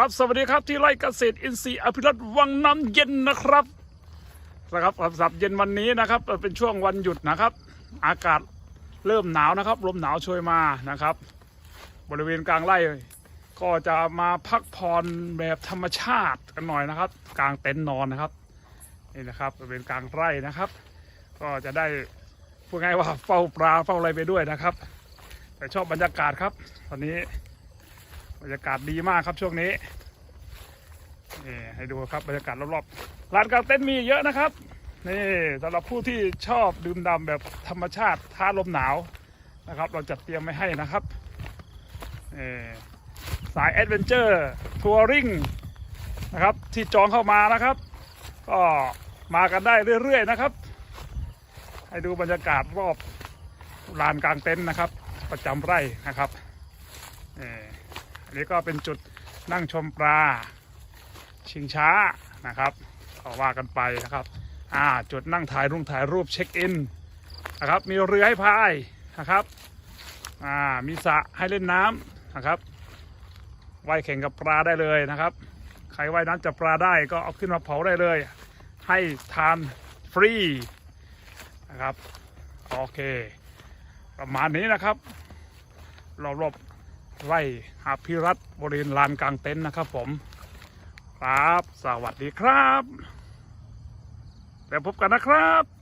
ครับสวัสดีครับที่ไร่เกษตรอินทรีย์อภิรัตน์วังน้ำเย็นนะครับนะครับสำหรับเย็นวันนี้นะครับเป็นช่วงวันหยุดนะครับ อากาศเริ่มหนาวนะครับลมหนาวโชยมานะครับ บริเวณกลางไร่ก็จะมาพักผ่อนแบบธรรมชาติกันหน่อยนะครับ กลางเต็นท์นอนนะครับนี่นะครับบริเวณกลางไร่นะครับ ก็จะได้พูดง่ายว่าเฝ้าปลาเฝ้าอะไรไปด้วยนะครับ แต่ชอบบรรยากาศครับ ตอนนี้ บรรยากาศดีมากครับช่วงนี้นี่ให้ดูครับบรรยากาศรอบๆร้านกางเต็นท์มีเยอะนะครับนี่สำหรับผู้ที่ชอบดื่มด่ำแบบธรรมชาติท้าลมหนาวนะครับ เราจัดเตรียมไว้ให้นะครับนี่สายแอดเวนเจอร์ทัวริงนะครับที่จองเข้ามานะครับ ก็มากันได้เรื่อยๆนะครับ ให้ดูบรรยากาศรอบลานกลางเต็นท์นะครับ ประจำไร่นะครับ นี่ก็เป็นจุดนั่งชมปลา ชิงช้านะครับก็ว่ากันไปนะครับอ่าจุดนั่งถ่ายรูปถ่ายรูปเช็คอินนะครับ มีเรือให้พายนะครับอ่ามีสระให้เล่นน้ำนะครับว่ายแข่งกับปลาได้เลยนะครับ ใครว่ายน้ำจับปลาได้ก็เอาขึ้นมาเผาได้เลย ให้ทานฟรีนะครับ โอเค ประมาณนี้นะครับรอบๆ ไร่หาพิรัตบริเวณลานกลางเต็นท์นะครับผม ครับ สวัสดีครับ แล้วพบกันนะครับ